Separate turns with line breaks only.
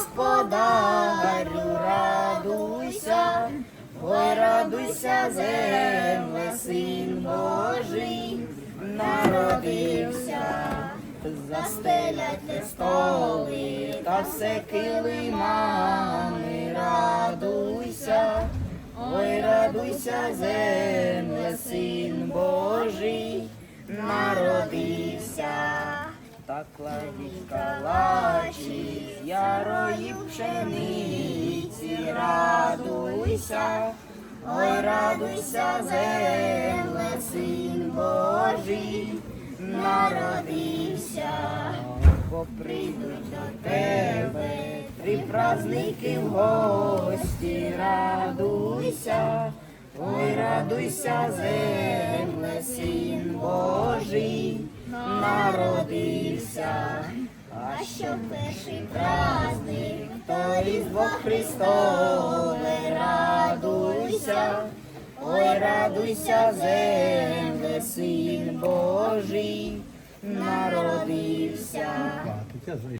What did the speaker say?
Господарю, радуйся, ой, радуйся, земле, син Божий, народився, застелять те столи, та все килимами, радуйся, ой, радуйся, земле, син Божий, народився. Та кладіть калачі пшениці, радуйся, ой, радуйся, земле, син Божий, народився, бо прийдуть до тебе три праздники в гості, радуйся, ой, радуйся, земле, син Божий, народився. А що перший праздник, Різдво Христове, радуйся, ой, радуйся, земле, син Божий, народився.